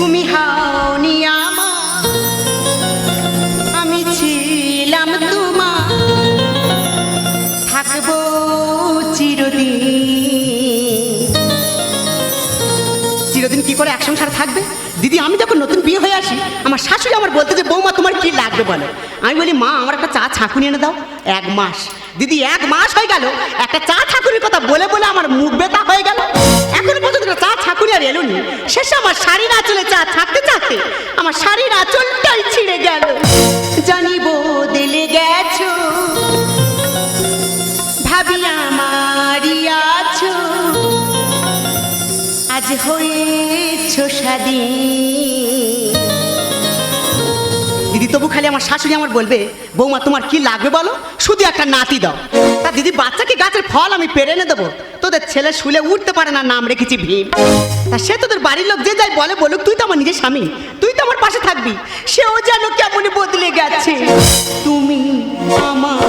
তুমি হাওনি আমার। আমি ছিলাম তোমার। থাকব চিরদিন। চিরদিন কি করে এক সংসার থাকবে? দিদি, আমি যখন নতুন বিয়ে হয়ে আসি, আমার শাশুড়ি আমার বলতে যে, বৌমা, তোমার কি লাগবে বলো? আমি বলি, মা, আমার একটা চা ছাঁকুনি এনে দাও, এক মাস। দিদি, এক মাস হয়ে গেল, একটা চা ছাঁকুনির কথা বলে বলে আমার মুখ বেতা হয়ে গেল। এখনও পর্যন্ত চা ছাঁকুনি আর এলো শেষে আমার শাড়ির আঁচলে চা ছাঁকতে ছাঁকতে আমার শাড়ির আঁচলটাই ছিঁড়ে গেল। জানি বদলে গেছো, ভাবি আমারই আছো। আজ হয়েছ স্বাধীন। দিদি, তবু খালি আমার শাশুড়ি আমার বলবে, বৌমা, তোমার কি লাগবে বলো? শুধু একটা নাতি দাও। তা দিদি, বাচ্চাকে গাছের ফল আমি পেরে এনে দেবো। তোদের ছেলে শুলে উঠতে পারে না, নাম রেখেছি ভীম। তা সে তোদের বাড়ির লোক যে যাই বলে বলুক, তুই তো আমার নিজের স্বামী। তুই তো আমার পাশে থাকবি। সেও যেন কেমন বদলে গেছে। তুমি আমার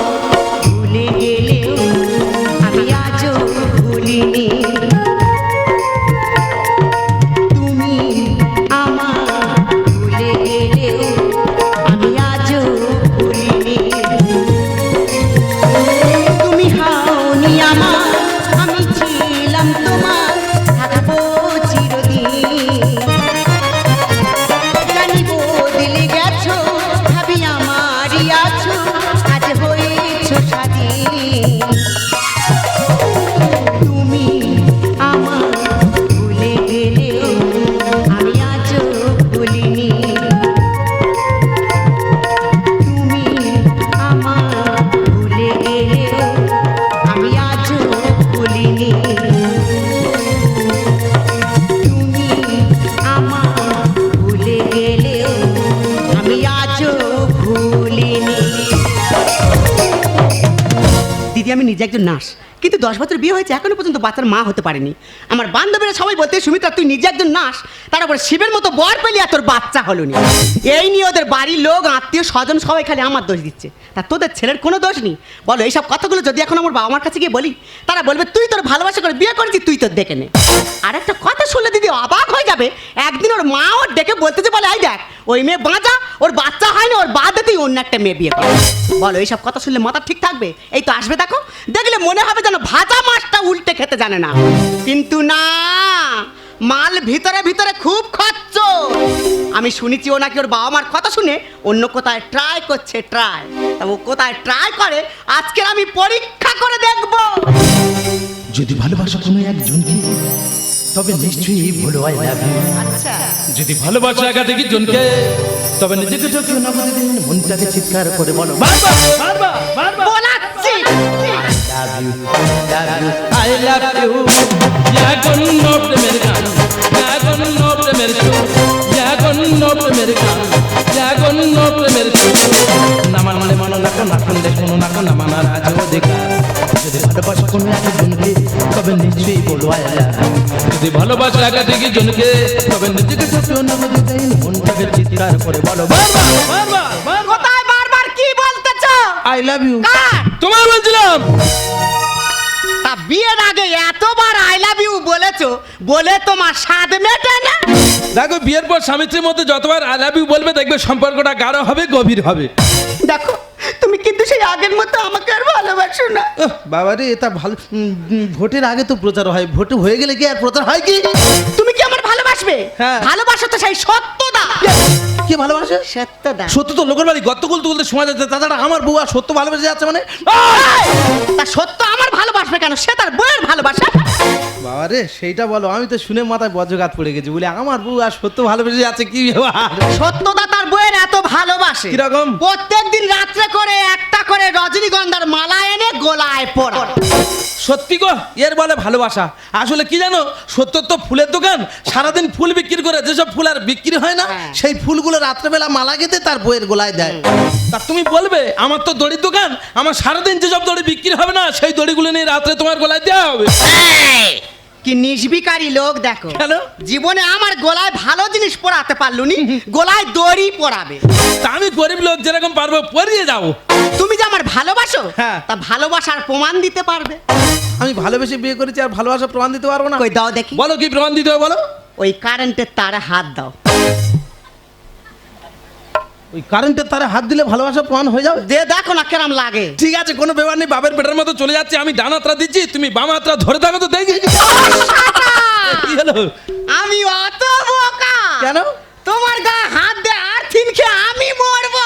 একজন নার্স। কিন্তু দশ বছর বিয়ে হয়েছে, এখনও পর্যন্ত বাচ্চার মা হতে পারেনি। আমার বান্ধবীরা সবাই বলতে সুমিত্রা, তুই নিজে একজন নার্স, তার শিবের মতো বর পেলি আর তোর বাচ্চা হলো নি। এই নিয়ে ওদের বাড়ির লোক, আত্মীয় স্বজন সবাই খালি আমার দোষ দিচ্ছে। তা তোদের ছেলের কোনো দোষ নেই? বলো, এইসব কথাগুলো যদি এখন আমার বাবা মার কাছে গিয়ে বলি, তারা বলবে, তুই তোর ভালোবাসা করে বিয়ে করেছিস, তুই তোর দেখে নে। আর একটা কথা শুনলে দিদি অবাক হয়ে যাবে, একদিন ওর মা ওর ডেকে বলতে যে বলে, এই দেখ ওই মেয়ে বাঁচা, ওর বাচ্চা হয়নি, ওর বাদে তুই অন্য একটা মেয়ে বিয়ে কর। বলো, এইসব কথা শুনলে মাথা ঠিক থাকবে? এই তো আসবে, দেখো। দেখলে মনে হবে যেন ভাজা মাছটা উল্টে খেতে জানে না। কিন্তু না, মাল ভিতরে ভিতরে খুব খরচ। আমি শুনেছি ও নাকি ওর বাবা মার কথা শুনে অন্য কোথায় ট্রাই করছে ট্রাই ও কোথায় ট্রাই করে? আজকের আমি পরীক্ষা করে দেখব। যদি ভালোবাসো কোনো একজনকে তবে নিশ্চয়ই ভুলো আই লাভ আচ্ছা। যদি ভালোবাসো একাধিক জনকে তবে নিজেকে যখন নগদে দিন মনটাকে চিৎকার করে বলো বারবার বারবার বারবার। বলাচ্ছি। Love you love you I love you no প্রেমের গান এখন নো প্রেমের সুর এখন নো প্রেমের গান নো প্রেমের না মানলে মানো না না শুনলে শোনো না না মানার অধিকার। যদি ভালোবাসো কোনো একজনকে তবে নিশ্চয়ই বলো আই যদি ভালোবাসা একাধিক জনকে তবে নিজেকে যখন নগদে দিন মনটাকে চিৎকার করে বলো। বারবার বারবার বারবার। কোথায় বারবার? কি বলতেছ? আই লাভ ইউ তোমার বলছিলাম। তা বিয়ের আগে এতবার আই লাভ ইউ বলেছ বলে তোমার স্বাদ মেটে না। দেখো বিয়ের পর স্বামী স্ত্রীর মধ্যে যতবার আই লাভ ইউ বলবে দেখবে সম্পর্কটা গাঢ় হবে গভীর হবে। দেখো কিন্তু সেই আগের মতো আমাকে আর ভালোবাসো না। বাবা রে এটা ভালো ভোটের আগে তো প্রচার হয় ভোট হয়ে গেলে কি আর প্রচার হয় কি? তুমি কি আমার ভালোবাসবে? হ্যাঁ। ভালোবাসো তো সেই সত্যদা। কি ভালোবাসে? সত্যদা। সত্য তো লোকের বাড়ি গত্তগুল তুলতে সময় যাচ্ছে তাছাড়া আমার বউ আর সত্য ভালোবেসে যাচ্ছে মানে? তা সত্য আমার ভালোবাসবে কেন? সে তার বইয়ের ভালোবাসা। বাবা রে সেইটা বলো আমি তো শুনে মাথায় বজ্রঘাত পড়ে গেছি বলে আমার বউ আর সত্য ভালোবেসে যাচ্ছে কি ব্যাপার? সত্যদা তার বইয়ের এত ভালোবাসে। কীরকম? প্রত্যেক দিন রাত্রে করে একটা করে রজনীগন্ধার মালা এনে গোলায় পড় সত্যি গো এর বলে ভালোবাসা। আসলে কি জানো সত্য তো ফুলের দোকান সারাদিন ফুল বিক্রি করে যেসব ফুল আর বিক্রি হয় না হ্যাঁ। সেই ফুলগুলো রাত্রেবেলা মালা গেঁথে তার বইয়ের গোলায় দেয়। তা তুমি বলবে আমার তো দড়ির দোকান আমার সারাদিন যেসব দড়ি বিক্রি হবে না সেই দড়িগুলো নিয়ে রাত্রে তোমার গোলায় দেওয়া হবে। কি নিষ্বিকারী লোক দেখো। কেন? জীবনে আমার গলায় ভালো জিনিস পরাতে পারলুনি গলায় দড়ি পরাবে। তা আমি গরিব লোক যেরকম পারব পরিয়ে যাব। তুমি যে আমার ভালোবাসো হ্যাঁ। তা ভালোবাসার প্রমাণ দিতে পারবে। আমি ভালোবেসে বিয়ে করেছি আর ভালোবাসা প্রমাণ দিতে পারব না। কই দাও দেখি। বলো কি প্রমাণ দিতে হবে বলো। ওই কারেন্টের তারে হাত দাও। ওই কারেন্টের তারে হাত দিলে ভালোবাসা প্রমাণ হয়ে যাবে? দে দেখো না কেরাম লাগে। ঠিক আছে কোনো ব্যাপার নেই বাবার পেটের মতো চলে যাচ্ছে আমি ডান হাতটা দিচ্ছি তুমি বাম হাতটা ধরে থাকো তো দেখি। কি হলো? আমি অত বোকা। কেন? তোমার গা হাত দে আর খেয়ে আমি মরবো।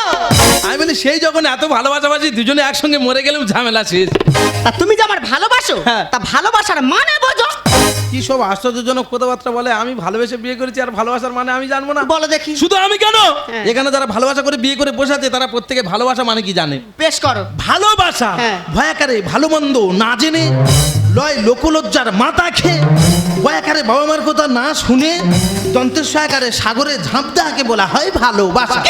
আমি বলি সেই যখন এত ভালোবাসাবাসি দুজনে একসঙ্গে মরে গেলেও ঝামেলা শেষ। তা তুমি যে আমার ভালোবাসো হ্যাঁ। তা ভালোবাসার মানে বোঝো। কি সব আশ্চর্যজনক কথাবার্তা বলে? আমি ভালোবেসে বিয়ে করেছি আর ভালোবাসার মানে আমি জানব না। বলো দেখি। শুধু আমি কেন? হ্যাঁ। এখানে যারা ভালোবাসা করে বিয়ে করে বসে আছে তারা প্রত্যেকে ভালোবাসা মানে কি জানে? পেশ করো। ভালোবাসা হ্যাঁ। ভয়াকারে ভালো মন্দ না জেনে লয় লোকলজ্জার মাথা খেয়ে ভয়াকারে বাবা মার কথা না শুনে যন্ত্রের সহায়কারে সাগরে ঝাঁপ দেওয়াকে বলা হয় ভালোবাসা।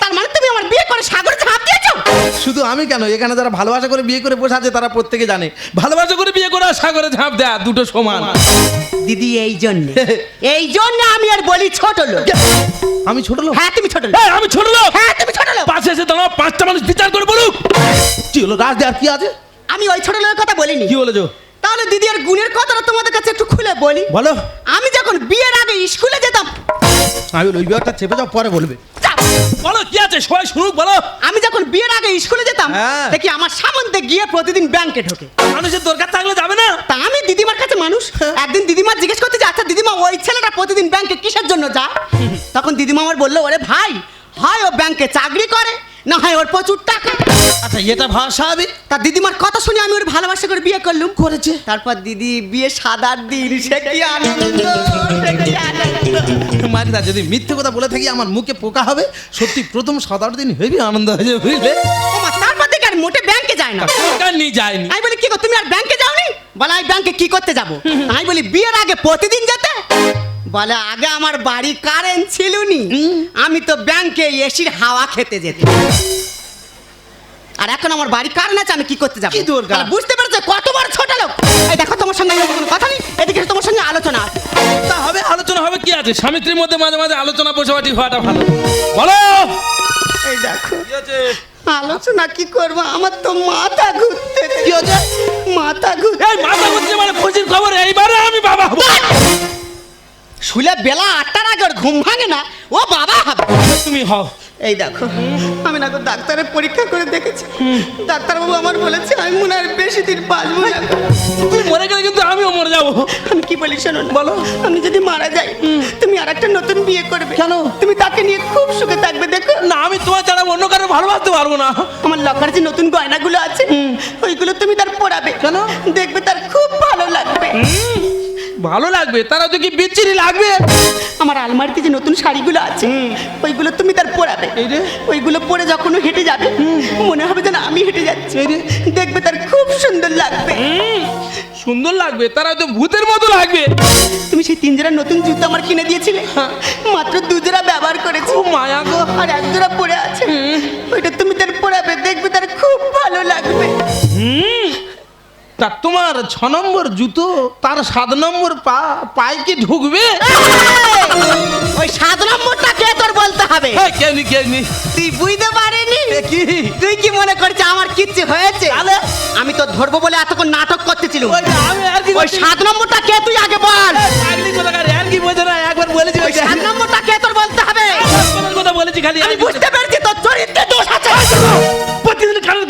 তার মানে বিয়ে করে সাগরে ঝাঁপ দিয়েছ? শুধু আমি কেন? এখানে যারা ভালোবাসা করে বিয়ে করে বসে আছে তারা প্রত্যেকে জানে। ভালোবাসা করে বিয়ে করা সাগরে ঝাঁপ দেয়া দুটো সমান। দিদি এই জন্য। এই জন্য আমি আর বলি ছোট লোক। আমি ছোট লোক? হ্যাঁ তুমি ছোট লোক। এই, আমি ছোট লোক। হ্যাঁ তুমি ছোট লোক। পাশে এসে দাঁড়াও পাঁচটা মানুষ বিচার করে বলুক। কি হলো রাজ দেওয়ার কি আছে? আমি ওই ছোট লোকের কথা বলিনি। কি বলেছ? তাহলে দিদি আর গুণের কথাটা তোমাদের কাছে একটু খুলে বলি। বলো। আমি যখন বিয়ের আগে স্কুলে যেতাম আমি ওই বিভাগটা চেপে যাও পরে বলবে। বলো কি আছে? সবাই শুনুক বলো। আমি যখন বিয়ের আগে স্কুলে যেতাম হ্যাঁ। দেখি আমার সামন্তে গিয়ে প্রতিদিন ব্যাংকে ঢোকে। মানুষের দরকার থাকলে যাবে না? তা আমি দিদিমার কাছে মানুষ। একদিন দিদিমা জিজ্ঞেস করতে যে আচ্ছা দিদিমা ওই ছেলেটা প্রতিদিন ব্যাংকে কিসের জন্য যা তখন দিদিমা আমার বলল ওরে ভাই হয় ও ব্যাংকে চাকরি করে না হয় ওর প্রচুর টাকা। আচ্ছা এটা ভাষা স্বাভাবিক। তা দিদিমার কথা শুনে আমি ওর ভালোবাসা করে বিয়ে করলুম। করেছে। তারপর দিদি বিয়ে সাদার দিন সে কি আনন্দ মারিদা যদি মিথ্যে কথা বলে থাকি আমার মুখে পোকা হবে। সত্যি প্রথম সাত আট দিন হেবি আনন্দ হয়েছে বুঝলে? ওমা তারপর থেকে আর মোটে ব্যাংকে যায় না। নিয়ে যায়নি। আমি বলি কি তুমি আর ব্যাংকে যাওনি? বলে আমি ব্যাংকে কি করতে যাব? আমি বলি বিয়ের আগে প্রতিদিন যেতে? বলে আগে আমার বাড়ি কারেন্ট ছিল নি আমি তো ব্যাংকে এসির হাওয়া খেতে যেতে আর এখন আমার বাড়ি কারেন্ট আছে আমি কি করতে যাব? বুঝতে পেরেছ? কত বড় ছোট লোক। এই দেখো তোমার সঙ্গে কথা নেই। এদিকে তোমার সঙ্গে আলোচনা তা হবে আলোচনা হবে কি আছে? স্বামী স্ত্রীর মধ্যে মাঝে মাঝে আলোচনা বসাবাটি হওয়াটা ভালো। বলো! এই দেখো আলোচনা কি করব? আমার তো মাথা ঘুরতে মাথা ঘুরতে মাথা ঘুরছে মানে খুশির খবর এইবারে আমি বাবা হব। শুলে বেলা আটটার আগে ওর ঘুম ভাঙে না। ও বাবা হবে। তুমি হও। এই দেখো আমি না তো ডাক্তারের পরীক্ষা করে দেখেছি। ডাক্তারবাবু আমার বলেছে আমি মনে হয় আর বেশি দিন বাঁচবো না। তুমি মরে গেলে কিন্তু আমিও মরে যাব। আমি কি বলি শোনো বলো। আমি যদি মারা যাই তুমি আর একটা নতুন বিয়ে করবে। কেন? তুমি তাকে নিয়ে খুব সুখে থাকবে দেখো। না আমি তোমার ছাড়া অন্য কারও ভালোবাসতে পারব না। আমার লকার যে নতুন গয়নাগুলো আছে ওইগুলো তুমি তার পড়াবে কেন? দেখবে তার ভালো লাগবে তারা তো কি বিচ্ছিরি লাগবে? আমার আলমারিতে যে নতুন শাড়িগুলো আছে ওইগুলো তুমি তার পরাবে। ওইগুলো পরে যখন হেঁটে যাবে মনে হবে যেন আমি হেঁটে যাচ্ছি। দেখবে তার খুব সুন্দর লাগবে। সুন্দর লাগবে তারা তো ভূতের মতো লাগবে। তুমি সেই তিন জোড়া নতুন জুতো আমার কিনে দিয়েছিলে? মাত্র দু জোড়া ব্যবহার করেছি। মায়া গো। আর এক জোড়া পরে আছে। ওইটা তুমি তার পরাবে দেখবে তার খুব ভালো লাগবে। তা তোমার ছ নম্বর জুতো তার সাত নম্বর পা পায়ে কি ঢুকবে ওই সাত নম্বরটা কে তোর বলতে হবে? কেনি কেনি তুই বুঝতে পারিনি? কি? তুই কি মনে করছিস আমার কিচ্ছু হয়েছে? আমি তো ধরবো বলে এতক্ষণ নাটক করতেছিল ওই সাত নম্বরটা কে তুই আগে বল? আর কি বোঝে না একবার বলেছি ওই সাত নম্বরটা কে তোর বলতে হবে? কথা বলেছি খালি আমি বুঝতে পেরেছি তোর চরিত্রে দোষ আছে। প্রতিদিন কানে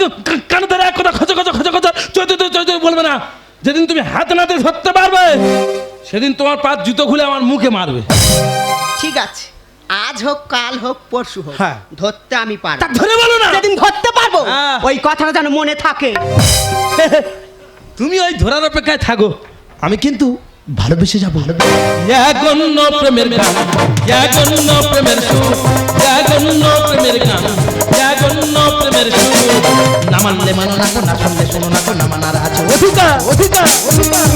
কানে ধরে এক কথা খচ খচ খচ খচ চৈতে বলবে না যেদিন তুমি হাতে নাতে ধরতে পারবে সেদিন তোমার পা জুতো খুলে আমার মুখে মারবে। ঠিক আছে আজ হোক কাল হোক পরশু হোক হ্যাঁ। ধরতে আমি পারব। তা ধরে বলো না। যেদিন ধরতে পারব হ্যাঁ। ওই কথাটা যেন মনে থাকে। তুমি ওই ধরার অপেক্ষায় থাকো আমি কিন্তু ভালোবেসে যাব। এগন্য প্রেমের গান এগন্য প্রেমের সুর এগন্য প্রেমের গান। প্রেমের সুর। না মানো না না শুনলে শোনো না আছে। অধিকার অধিকার। অধিকার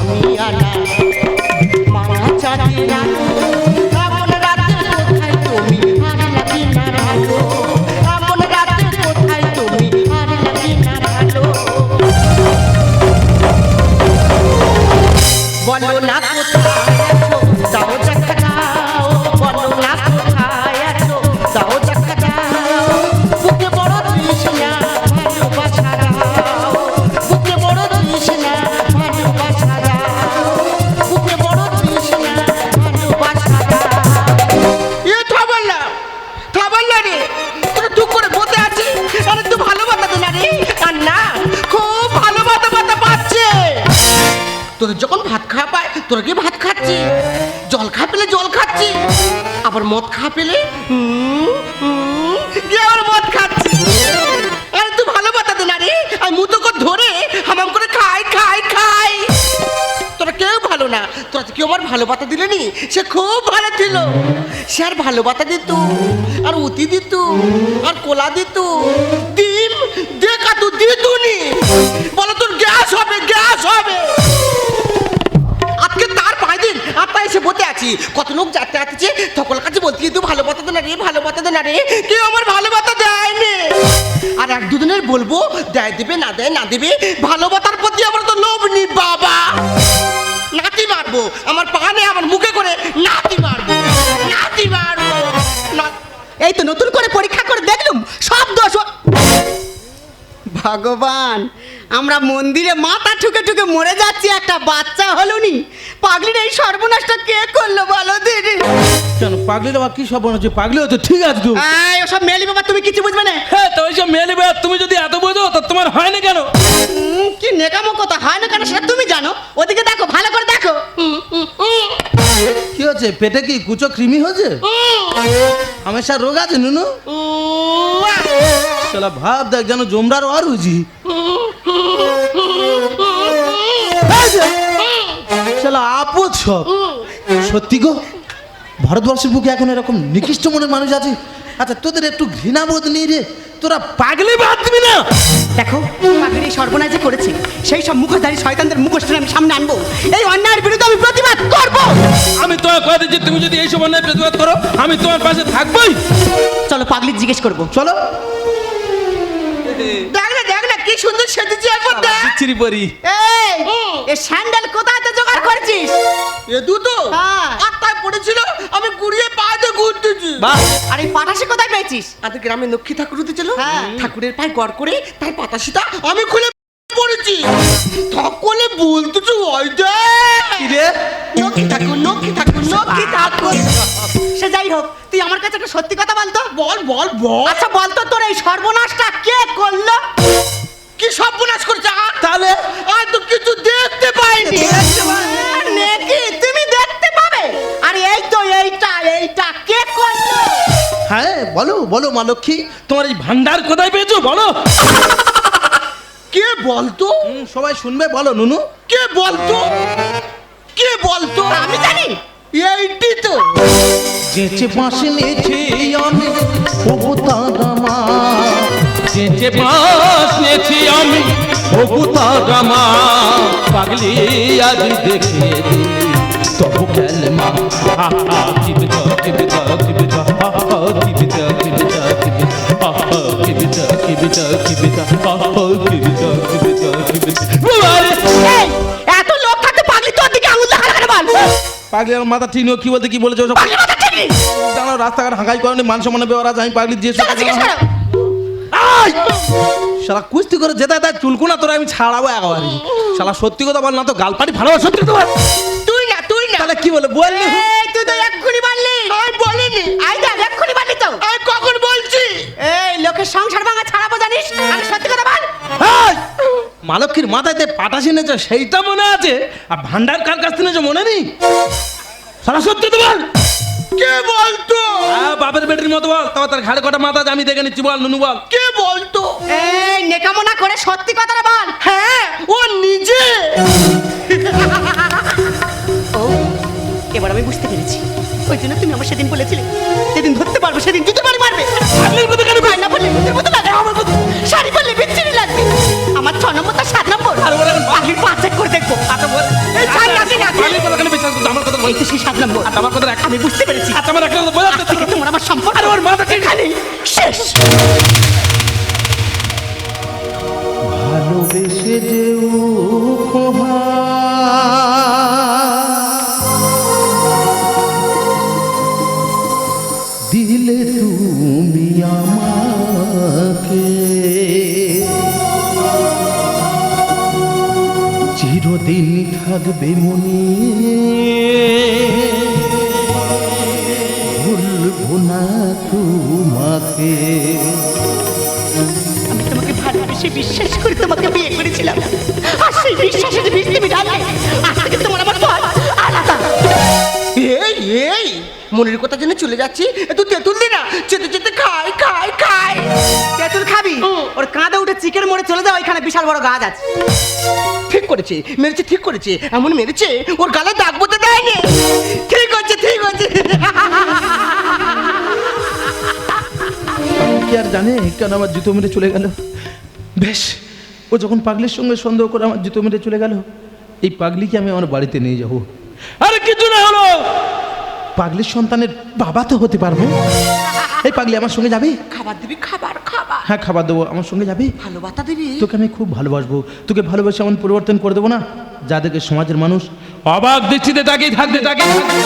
আমি আলা মায়া চাঁদের আলো। তোরা কি ভাত খাচ্ছি জল খা পেলে জল খাচ্ছি আবার মদ খা পেলে আবার মদ খাচ্ছি আরে তুই ভালো বাতাতে না রে। আর মুতো কর ধরে হামাম করে খাই খাই খাই। তোরা কেউ ভালো না। তোরা তো কেউ আমার ভালো বাতা দিলে নি সে খুব ভালো ছিল। সে আর ভালো বাতা দিত, আর উতি দিত, আর কোলা দিত। ডিম দেখা তু দিত নি বলো তোর গ্যাস হবে গ্যাস হবে। আছি কত লোক যাতে আসছে সকলের কাছে বলছি তুই ভালো বাতা দে না রে, ভালো বাতা দে না রে, কেউ আমার ভালো বাতা দেয়নি। আর এক দুদিনের বলব, দেয় দেবে, না দেয়, না দেবে, ভালো বাতার প্রতি আমার তো লোভ নি বাবা। নাতি মারবো, আমার পানে আমার মুখে করে নাতি মারবো নাতি মারবো। এই তো নতুন করে পরীক্ষা করে দেখলুম, সব দোষ ভগবান আমরা মন্দিরে মাথা ঠুকে ঠুকে মরে যাচ্ছি একটা বাচ্চা হলো নি। পাগলির এই সর্বনাশটা কে করল বলো দিদি? কেন পাগলির বাবা কি সব হচ্ছে পাগলি হচ্ছে ঠিক আছে তো। এই ওসব মেলি বাবা তুমি কিছু বুঝবে না। হ্যাঁ তো ওইসব মেয়ে নেবে তুমি যদি এত বোঝো তো তোমার হয় না কেন? উম, কি নেকামো কথা হয় না কেন সেটা তুমি জানো? ওদিকে দেখো ভালো করে দেখো। উম, উম, উম, কি হচ্ছে পেটে কি কুচো কৃমি হচ্ছে? হামেশা রোগ আছে নুনু? উম, আহ। শালা ভাব দেখ যেন জমরার আর উজি শালা আপদ সব। সত্যি গো? ভারতবর্ষের বুকে এখন এরকম নিকৃষ্ট মনের মানুষ আছে? আচ্ছা তোদের একটু ঘৃণাবোধ নেই রে? তোরা পাগলি বাদ দিবি না? দেখো পাগলির সর্বনাশ যে করেছে সেই সব মুখোশধারী শয়তানদের মুখোশটা আমি সামনে আনব। এই অন্যায়ের বিরুদ্ধে আমি প্রতিবাদ করব। আমি তোমার কথা দিচ্ছি তুমি যদি এইসব অন্যায় প্রতিবাদ করো আমি তোমার পাশে থাকবোই। চলো পাগলির জিজ্ঞেস করব। চলো। সুন্দর সেজেছি একবার দেখ বিচ্ছিরি পরি। এই এ স্যান্ডেল কোথায় তো জোগাড় করেছিস? এ দুটো। হ্যাঁ। আত্মায় পড়েছিল আমি কুড়িয়ে পায়ে ঘুরতেছি। বাহ আর এই পাটাশি কোথায় পেয়েছিস? আমাদের গ্রামে লক্ষ্মী ঠাকুর উঠেছিল হ্যাঁ। ঠাকুরের পায়ে গড় করে তার পাতাসিটা আমি খুলে পড়েছি। সকলে বলতেছে ওই কি রে? লক্ষ্মী ঠাকুর লক্ষ্মী ঠাকুর লক্ষ্মী ঠাকুর। সে যাই হোক তুই আমার কাছে একটা সত্যি কথা বলতো? বল বল বল। আচ্ছা বলতো তোর এই সর্বনাশটা কে করল? কি সর্বনাশ করছে তাহলে? আর তো কিছু দেখতে পাইনি। নেকি তুমি দেখতে পাবে? আর এই তো এইটা এইটা কে করল? হ্যাঁ বলো বলো মা লক্ষ্মী তোমার এই ভান্ডার কোথায় পেয়েছ বলো। কে বলতো? সবাই শুনবে বলো নুনু। কে বলতো? কে বলতো? আমি জানি। এইটি তো। যেচে পাশে নেছে আমি ওগো তারামা চেঁচে বাঁশ নিয়েছি আমি ওগুতা গামা পাগলি আজ দেখে তবু! এই এত লোক থাকতে পাগলি তোর দিকে আঙুল দেখা কেন বল পাগলি আমার মাথা ঠিক কি বলতে কি বলেছে ওসব রাস্তাঘাট হাঁকাই করেনি মান সম্মানে বেওয়ারা আমি পাগলি দিয়ে চলো শালা কুস্তি করে যেতে দেয় চুলকু না তোরা আমি ছাড়াবো একেবারে। শালা সত্যি কথা বল না তো গালপাটি ভালো সত্যি কথা বল। তুই না তুই না। তাহলে কি বলে বললি? তুই তো এক্ষুনি বললি। আমি বলিনি। আই দেখ এক্ষুনি বললি তো। আমি কখন বলছি? এই লোকের সংসার ভাঙা ছাড়াবো জানিস? আমি সত্যি কথা বল। মাথায় যে পাটাশি নেছে সেইটা মনে আছে? আর ভান্ডার কার কাছ থেকে মনে নেই? শালা সত্যি তো বল। কে বলতো? আ, বাপের বেটির মতো বল। তবে তার ঘাড়ে কটা মাথা আমি দেখে নিচ্ছি বল নুনু বল। কে বলতো? এই নেকামনা করে সত্যি কথাটা বল। হ্যাঁ ও নিজে। ও এবার আমি বুঝতে পেরেছি। ওই জন্য তুমি আমার সেদিন বলেছিলে যেদিন ধরতে পারব সেদিন জুতো বাড়ি মারবে। আগের মতো কেন গয়না পড়লে ভূতের মতো লাগে আমার মতো শাড়ি পরলে বিচ্ছিরি লাগবে। আমার ছ নম্বর তার সাত নম্বর। আর ওরা পাখির পাঁচ চেক করে দেখব। আচ্ছা বল। এই ছাড় নাকি নাকি কথা কেন বিশ্বাস করছ আমার কথা বল। সেই সাত নম্বর। আচ্ছা, আমার কথা আমি বুঝতে পেরেছি। আচ্ছা আমার একটা কথা বোঝাতে থেকে তোমার আমার সম্পর্ক আরে ওর মাথা ঠিক। শেষ। ভালোবেসে যে দিলে তুমি আমাকে লাগবে মনি। ভুলবো না তোমাকে। আমি তোমাকে ভালোবেসে বিশ্বাস করে তোমাকে বিয়ে করেছিলাম। আর সেই বিশ্বাসের বীজ তুমি আজ থেকে তোমার আমার পথ আলাদা। এই এই মনের কথা জেনে চলে যাচ্ছি। তুই তেঁতুল দিন চেতে খাই খাই খাই। তেঁতুল খাবি? ওর কাঁধে উঠে চিকেন মোড়ে চলে যাও ওইখানে বিশাল বড় গাছ আছে। ঠিক করেছে মেরেছে ঠিক করেছে এমন মেরেছে ওর গালে দাগ বলতে দেয়নি। ঠিক হচ্ছে ঠিক হচ্ছে কি আর জানে কেন আমার জুতো মেরে চলে গেল? বেশ ও যখন পাগলির সঙ্গে সন্দেহ করে আমার জুতো মেরে চলে গেল এই পাগলিকে আমি আমার বাড়িতে নিয়ে যাব। আরে কিছু না হলো! পাগলির সন্তানের বাবা তো হতে পারব? এই পাগলি আমার সঙ্গে যাবি? খাবার দিবি খাবার খাবার। হ্যাঁ খাবার দেবো আমার সঙ্গে যাবি? ভালো বাতা দিবি? তোকে আমি খুব ভালোবাসবো। তোকে ভালোবাসে এমন পরিবর্তন করে দেবো না যাদেরকে সমাজের মানুষ অবাক দৃষ্টিতে তাকিয়ে থাকতে তাকিয়ে থাকতে।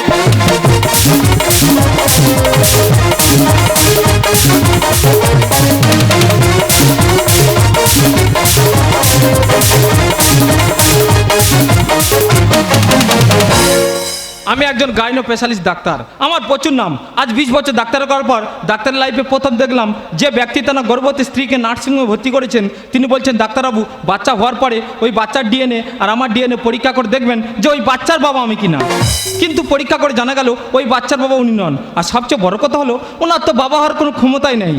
আমি একজন গাইনো স্পেশালিস্ট ডাক্তার। আমার প্রচুর নাম। আজ বিশ বছর ডাক্তার করার পর ডাক্তার লাইফে প্রথম দেখলাম যে ব্যক্তি তার গর্ভবতী স্ত্রীকে নার্সিংহোমে ভর্তি করেছেন, তিনি বলছেন, ডাক্তারবাবু, বাচ্চা হওয়ার পরে ওই বাচ্চার ডিএনএ আর আমার ডিএনএ পরীক্ষা করে দেখবেন যে ওই বাচ্চার বাবা আমি কিনা। কিন্তু পরীক্ষা করে জানা গেল ওই বাচ্চার বাবা উনি নন। আর সবচেয়ে বড় কথা হলো, ওনার তো বাবা হওয়ার কোনো ক্ষমতাই নেই।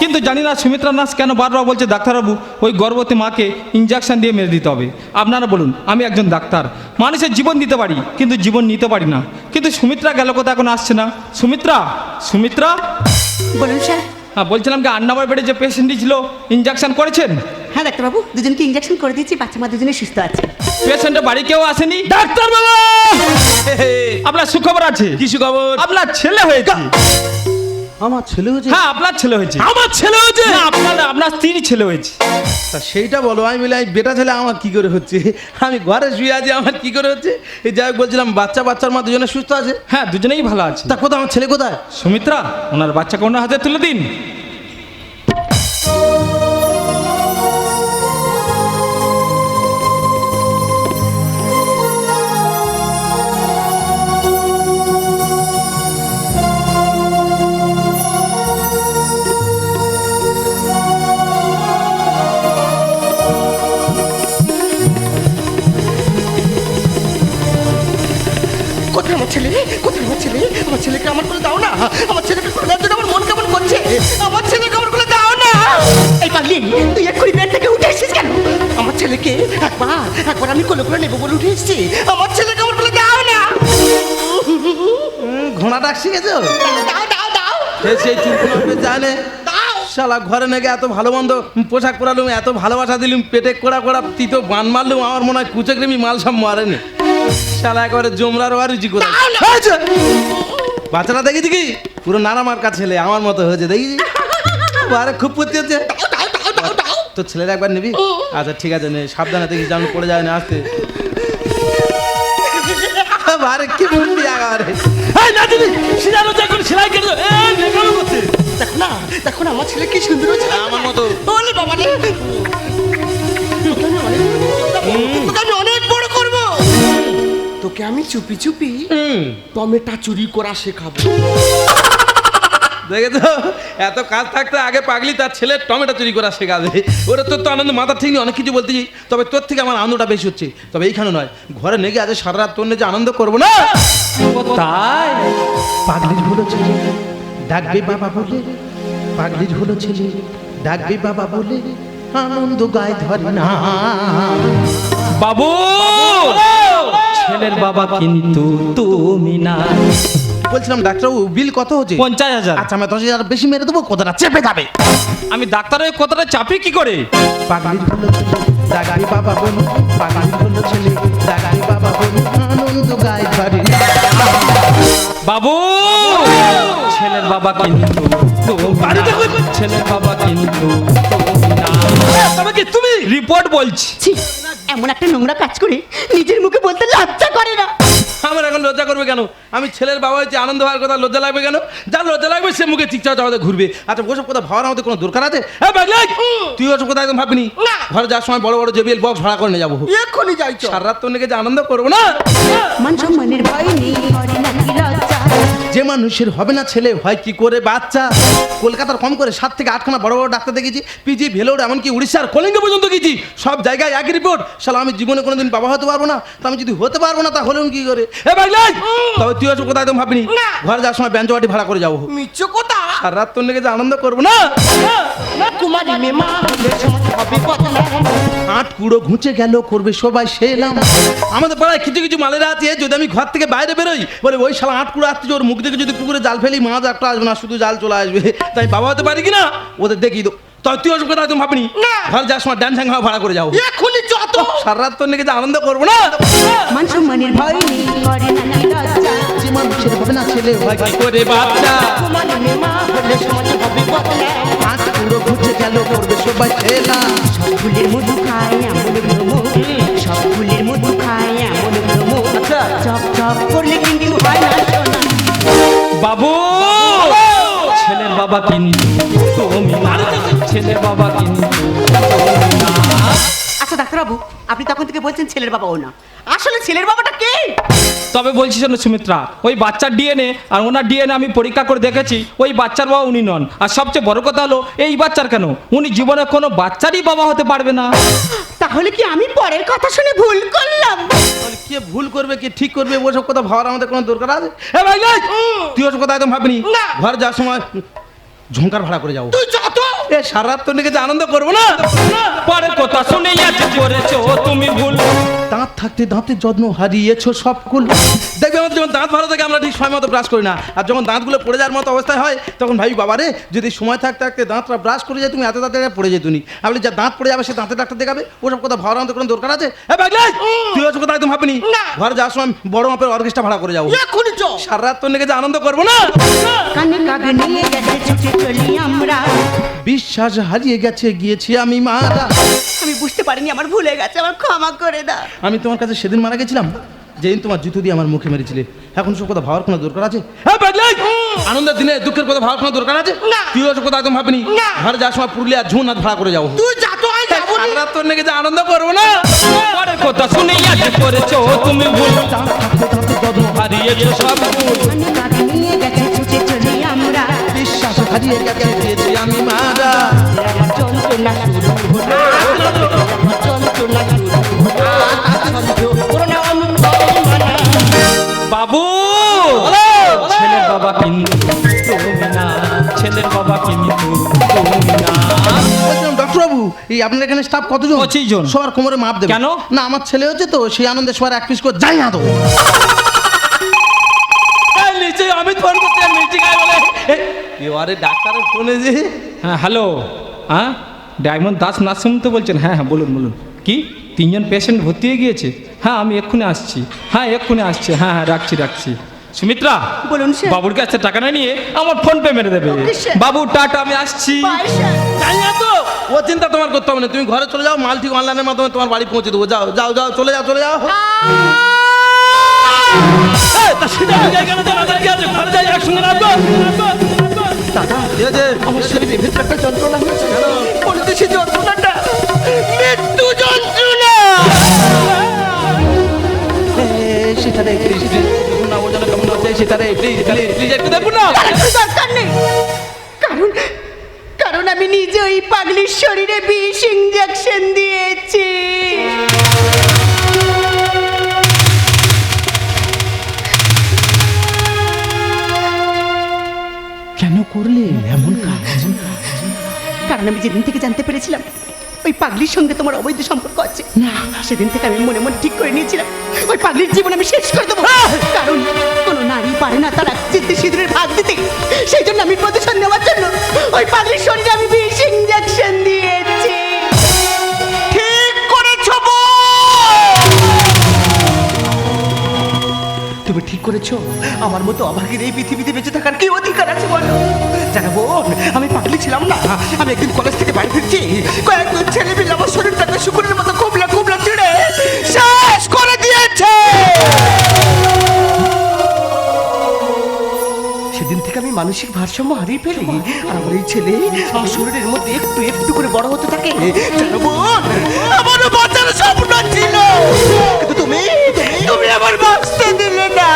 কিন্তু জানি না সুমিত্রা নাস কেন বারবার বলছে, ডাক্তারবাবু, ওই গর্ভবতী মাকে ইঞ্জেকশন দিয়ে মেরে দিতে হবে। আপনারা বলুন, আমি একজন ডাক্তার। মানুষের জীবন দিতে পারি কিন্তু জীবন নিতে পারি না। কিন্তু সুমিত্রা গেল কোথায় এখন আসছে না? সুমিত্রা? সুমিত্রা? বলুন স্যার। হ্যাঁ বলছিলাম কি আট নম্বর বেডে যে পেশেন্টটি ছিল ইঞ্জেকশন করেছেন? হ্যাঁ ডাক্তারবাবু দুজনকে ইঞ্জেকশন করে দিয়েছি বাচ্চা মা দুজনে সুস্থ আছে। পেশেন্টের বাড়ি কেউ আসেনি? ডাক্তার বাবা আপনার সুখবর আছে? কি সুখবর? আপনার ছেলে হয়েছে। আমার ছেলে হয়েছে? হ্যাঁ আপনার ছেলে হয়েছে। আমার ছেলে হয়েছে? না, আপনার আপনার স্ত্রীর ছেলে হয়েছে। তা সেইটা বলো। আমি বলি আমি বেটা ছেলে আমার কি করে হচ্ছে? আমি ঘরে শুয়ে আছি আমার কি করে হচ্ছে? এই যাই বলছিলাম বাচ্চা বাচ্চার মা দুজনে সুস্থ আছে? হ্যাঁ দুজনেই ভালো আছে। তা কোথায়? আমার ছেলে কোথায়? সুমিত্রা ওনার বাচ্চা কোনো হাতে তুলে দিন। আমার ছেলে আমার ছেলেকে আমার কোলে দাও না। আমার ছেলেকে দেওয়ার জন্য আমার মন কেমন করছে? আমার ছেলেকে আমার কোলে দাও না। এই পাগলি তুই এক্ষুনি বেড থেকে উঠে এসেছিস কেন? আমার ছেলেকে একবার একবার আমি কোলে করে নেব বলে উঠে এসেছি। আমার ছেলেকে আমার কোলে দাও না। ঘোড়া ডাক শিখেছো? দাও দাও দাও। সেই জানে। দাও। শালা ঘরে নাকি এত ভালো মন্দ পোশাক পরালুম এত ভালোবাসা দিলুম পেটে কোড়া কোড়া তিতো বান মারলুম আমার মনে হয় কুচক্রিমি মাল সব মারেনি। শালা একবারে জমরার ওয়ারুচি করে হয়েছে। বাচ্চাটা দেখেছি দেখি পুরো নারামার কাছে ছেলে আমার মতো হয়েছে দেখেছি বারে খুব পড়তে হচ্ছে। তোর ছেলের একবার নিবি? আচ্ছা ঠিক আছে নে সাবধানে দেখিস যেন পড়ে যায় না আসতে। বারে কি বলবি একেবারে এই যখন সেলাই কেন এই দেখো না দেখো না আমার ছেলে কি সুন্দর হয়েছে। আমার মতো। বলে বাবা রে। তোকে আমি অনেক তোকে আমি চুপি চুপি টমেটো চুরি করা শেখাবো। দেখে তো এত কাজ থাকতে আগে পাগলি তার ছেলে টমেটো চুরি করা শেখাবে। ওরা তোর তো আনন্দ মাথা ঠিক নেই অনেক কিছু বলতে তবে তোর থেকে আমার আনন্দটা বেশি হচ্ছে। তবে এইখানে নয় ঘরে নেগে আজ সারা রাত তোর যে আনন্দ করব না? তাই? পাগলির হলো ছেলে ডাকবে বাবা বলে। পাগলির হলো ছেলে ডাকবে বাবা বলে। আনন্দ গায়ে ধরে না। বাবু! ছেলের বাবা কিন্তু তুমি না। বলছিলাম ডাক্তারবাবু বিল কত হচ্ছে? পঞ্চাশ হাজার। আচ্ছা আমি দশ হাজার বেশি মেরে দেবো কতটা চেপে যাবে। আমি ডাক্তারের কথাটা চাপি কি করে? হলো ছেলে বাবা হলো ছেলে বাবা বলে আনন্দ গায়ে ধরে। বাবু! ছেলের বাবা কিন্তু ছেলের বাবা কিন্তু তুমি রিপোর্ট বলছি। এমন একটা নোংরা কাজ করে নিজের মুখে বলতে লজ্জা করে না। আমার এখন লজ্জা করবে কেন? আমি ছেলের বাবা হয়েছে আনন্দ হওয়ার কথা লজ্জা লাগবে কেন? যার লজ্জা লাগবে সে মুখে চিকচাও চাওয়াতে ঘুরবে। আচ্ছা ওসব কথা ভাবার আমাদের কোনো দরকার আছে? হ্যাঁ তুই ওসব কথা একদম ভাববি না। ঘরে যাওয়ার সময় বড় বড় জেবিএল বক্স ভাড়া করে নিয়ে যাব। এক্ষুনি যাই সারা রাত তোর নাকি যে আনন্দ করব না? মান সম্মানের ভয় নেই লজ্জা যে মানুষের হবে না ছেলে হয় কি করে বাচ্চা? কলকাতার কম করে সাত থেকে আটখানা বড় বড় ডাক্তার দেখেছি পিজি ভেলোর এমনকি উড়িষ্যার কলিঙ্গ পর্যন্ত গেছি সব জায়গায় এক রিপোর্ট শালা আমি জীবনে কোনোদিন বাবা হতে পারব না। তো আমি যদি হতে পারব না তা হলেও কি করে? এ ভাই তবে তুই আছো কোথায় তুমি ভাবিনি। ঘরে যাওয়ার সময় ব্যঞ্জবাটি ভাড়া করে যাব। মিচ্ছ আর রাত তোর লেগে আনন্দ করব না? কুমারী মেয়ে মা হলে সমাজে হবে বদনাম আট কুড়ো ঘুচে গেল করবে সবাই সেলাম। আমাদের পাড়ায় কিছু কিছু মালেরা আছে যদি আমি ঘর থেকে বাইরে বেরোই বলে ওই শালা আট কুড়ো আসছে ওর মুখ থেকে যদি পুকুরে জাল ফেলি মাছ একটা আসবে না শুধু জাল চলে আসবে। তাই বাবা হতে পারি কিনা? ওদের দেখি তো। তবে তুই ওসব কথা একদম ভাবিনি? না। ঘর যাওয়ার সময় ড্যান্স হ্যাং ভাড়া করে যাও। এখনই যত। সারা রাত তোর লেগে আনন্দ করব না? মান সম্মানের ভয় করে না। হবে না ছেলে কি করে বাচ্চা। হলে সমাজে হবে কুড়ো ঘুচে গেল করবে সবাই সব ফুলের মধু খায় এমন সব ফুলের মধু খায় এমন আচ্ছা। চপ চপ করলে কিন্তু হয় না বাবু! ছেলের বাবা কিন্তু তুমি ছেলের বাবা কিন্তু বলছেন ছেলের বাবা ও না। আসলে ছেলের বাবাটা কে? তবে বলছি শোনো সুমিত্রা ওই বাচ্চার ডিএনএ আর ওনার ডিএনএ আমি পরীক্ষা করে দেখেছি ওই বাচ্চার বাবা উনি নন। আর সবচেয়ে বড় কথা হলো এই বাচ্চার কেন? উনি জীবনে কোনো বাচ্চারই বাবা হতে পারবে না। তাহলে কি আমি পরের কথা শুনে ভুল করলাম? তাহলে কে ভুল করবে কে ঠিক করবে ওসব কথা ভাবার আমাদের কোনো দরকার আছে? এ ভাই লাই! তুই ওসব কথা একদম ভাবনি? না। ঘর যাওয়ার সময় ঝঙ্কার ভাড়া করে যাও তুই যত এ সারা রাত তোর লেগে যে আনন্দ করব না? পরের কথা শুনে করেছ তুমি ভুল। দাঁত থাকতে দাঁতের যত্ন হারিয়েছো সব কুল দেখবি আমাদের যখন দাঁত ভালো থাকে আমরা ঠিক সময় মতো ব্রাশ করি না। আর যখন দাঁতগুলো পড়ে যাওয়ার মতো অবস্থায় হয় তখন ভাবি বাবা রে যদি সময় থাকতে থাকতে দাঁতটা ব্রাশ করে যায় তুমি এত তাড়াতাড়ি পড়ে যেত নি। আপনি যা দাঁত পড়ে যাবে সে দাঁতের ডাক্তার দেখাবে। ওসব কথা ভাবার আমাদের কোনো দরকার আছে? হ্যাঁ ভাই তুই ওসব কথা একদম ভাবনি। ঘরে যাওয়ার সময় বড় মাপের অর্কেস্ট্রা ভাড়া করে চ সারা রাত তোর লেগে আনন্দ করব না? কানে কাগ নিয়ে গেছে ছুটে চলি আমরা। বিশ্বাস হারিয়ে গেছে গিয়েছি আমি মারা। আমি বুঝতে পারিনি আমার ভুলে গেছে আমার ক্ষমা করে দাও। আমি তোমার কাছে সেদিন মারা গেছিলাম যেদিন তোমার জুতো দিয়ে আমার মুখে মেরেছিলে। এখন সব কথা ভাবার কোনো দরকার আছে? হ্যাঁ আনন্দের দিনে দুঃখের কথা ভাবার কোনো দরকার আছে? তুই ওসব কথা একদম ভাবিনি? না। ঘরে যাওয়ার সময় পুরুলিয়া ঝুন হাত ভাড়া করে যাও। তুই যাব সারা রাত তোর যে আনন্দ করব না। পরের কথা শুনে আজ করেছ তুমি ভুল। হারিয়েছো সব ভুল হারিয়ে গেছে আমি মারা। আমার যন্ত্রণা শুরু হলো। যন্ত্রণা শুরু হলো। করোনা অনুপ্রেরণা বাবু ছেলের বাবা কিন্তু তুমি না। ছেলের বাবা কিন্তু তুমি না। বলছিলাম ডক্টরবাবু এই আপনার এখানে স্টাফ কতজন? পঁচিশ জন। সবার কোমরে মাপ দেবে। কেন? না আমার ছেলে হচ্ছে তো সেই আনন্দে সবার এক পিস করে যাই না তো এই নিচে আমি ফোন করতে মিটিং আয় বলে এবারে ডাক্তারের ফোনে যে। হ্যাঁ হ্যালো হ্যাঁ? ডায়মন্ড দাস নার্সিং তো বলছেন। হ্যাঁ হ্যাঁ বলুন বলুন। কি? তিনজন পেশেন্ট ভর্তি হয়ে গিয়েছে? হ্যাঁ আমি এক্ষুনি আসছি। হ্যাঁ এক্ষুনি আসছি। হ্যাঁ হ্যাঁ রাখছি রাখছি। সুমিত্রা বলুন স্যার। বাবুর কাছে টাকা না নিয়ে আমার ফোন পে মেরে দেবে। বাবু টাটা আমি আসছি। জানি না তো। ও চিন্তা তোমার করতে হবে না। তুমি ঘরে চলে যাও মাল ঠিক অনলাইনের মাধ্যমে তোমার বাড়ি পৌঁছে দেবো। যাও যাও যাও চলে যাও চলে যাও। তা সেটা আমি যাই কেন? দাঁড়া, ঘরে যাই, একসঙ্গে নাচবো, নাচবো। আমার ভেতরে একটা যন্ত্রণা হচ্ছে বলতে সে যন্ত্রণাটা। মৃত্যু যন্ত্রণা! সেটারে প্লিজ প্লিজ না ও কেমন আছে সেটারে প্লিজ প্লিজ প্লিজ একটু দেখুন না। দরকার নেই। কারণ কারণ আমি নিজে ওই পাগলির শরীরে বিষ ইঞ্জেকশন দিয়েছি। করলে এমন কাজ? কারণ আমি যেদিন থেকে জানতে পেরেছিলাম ওই পাগলির সঙ্গে তোমার অবৈধ সম্পর্ক আছে না। সেদিন থেকে আমি মনে মনে ঠিক করে নিয়েছিলাম ওই পাগলির জীবন আমি শেষ করে দেবো। কারণ কোনো নারী পারে না তার চিত্তে সিঁদুরের ভাগ দিতে। সেই জন্য আমি প্রতিশোধ নেওয়ার জন্য ওই পাগলির শরীরে আমি বিষ ইঞ্জেকশন দিয়েছি। ঠিক করেছ। তুমি ঠিক করেছ? আমার মতো অভাগীর এই পৃথিবীতে বেঁচে থাকার কি অধিকার আছে বলো? বোন, আমি পাগলি ছিলাম না। আমি একদিন কলেজ থেকে বাড়ি ফিরছি। ছেলে মিলে আমার শরীরটাকে শুকুরের মতো কুবলা কুবলা চিড়ে শেষ করে দিয়েছে। সেদিন থেকে আমি মানসিক ভারসাম্য হারিয়ে ফেলি। আর আমার এই ছেলে আমার শরীরের মধ্যে একটু একটু করে বড় হতে থাকে। জানো বোন, আমারও বাঁচার স্বপ্ন ছিল। কিন্তু তুমি তুমি আমার বাঁচতে দিলে না।